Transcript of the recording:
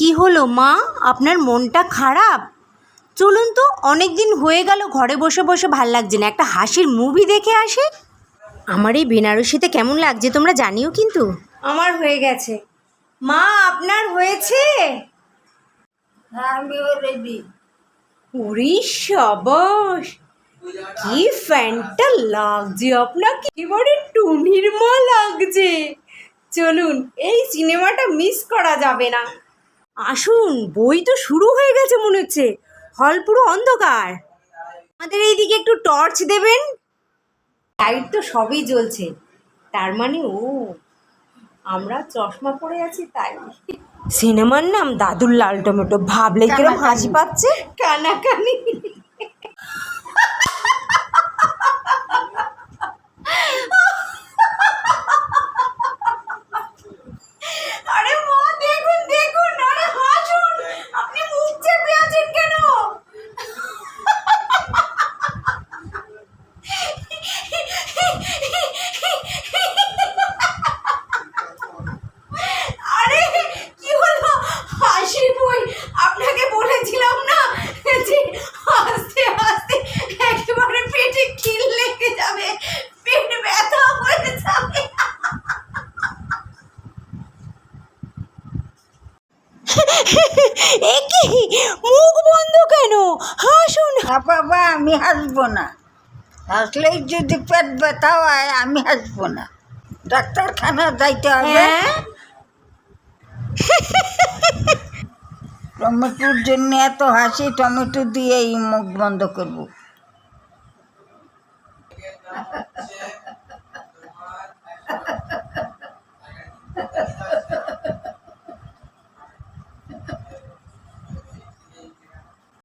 কি হলো মা? আপনার মনটা খারাপ? চলুন তো অনেক দিন হয়ে গেল ঘরে বসে বসে ভালো লাগছে না। একটা হাসির মুভি দেখে আসি। আমার এই বেনারসিতে কেমন লাগছে তোমরা জানিও কিন্তু। আমার হয়ে গেছে। মা আপনার হয়েছে? হ্যাঁ আমিও ওরে সাবাস! কি ফ্যানটা লাগছে আপনাকে। এবারে টুনির মা লাগছে। চলুন এই সিনেমাটা মিস করা যাবে না। আসুন বই তো শুরু হয়ে গেছে মনে হচ্ছে। হল পুরো অন্ধকার। আমাদের এইদিকে একটু টর্চ দেবেন। লাইট তো সবই জ্বলছে। তার মানে ও আমরা চশমা পরে আছি তাই। সিনেমার নাম দাদুর লাল টমেটো। ভাবলে কিরম হাসি পাচ্ছে? কানাকানি আরে মা দেখুন দেখুন আরে হাসুন আপনি মুখ চেপে আছেন কেন আরে কি হলো হাসির বই আপনাকে বলেছিলাম না যে হাসতে হাসতে একেবারে পেটে খিল লেগে যাবে পেট ব্যথা হয়ে যাবে। একি মুখ বন্ধ কেন? হাসুন। বাবা আমি হাসবো না। হাসলেই যদি পেট ব্যথা হয় আমি হাসবো না। ডাক্তারখানা যাইতে হবে। হ্যাঁ? টমেটোর জন্য এত হাসি টমেটো দিয়েই মুখ বন্ধ করব। Yeah.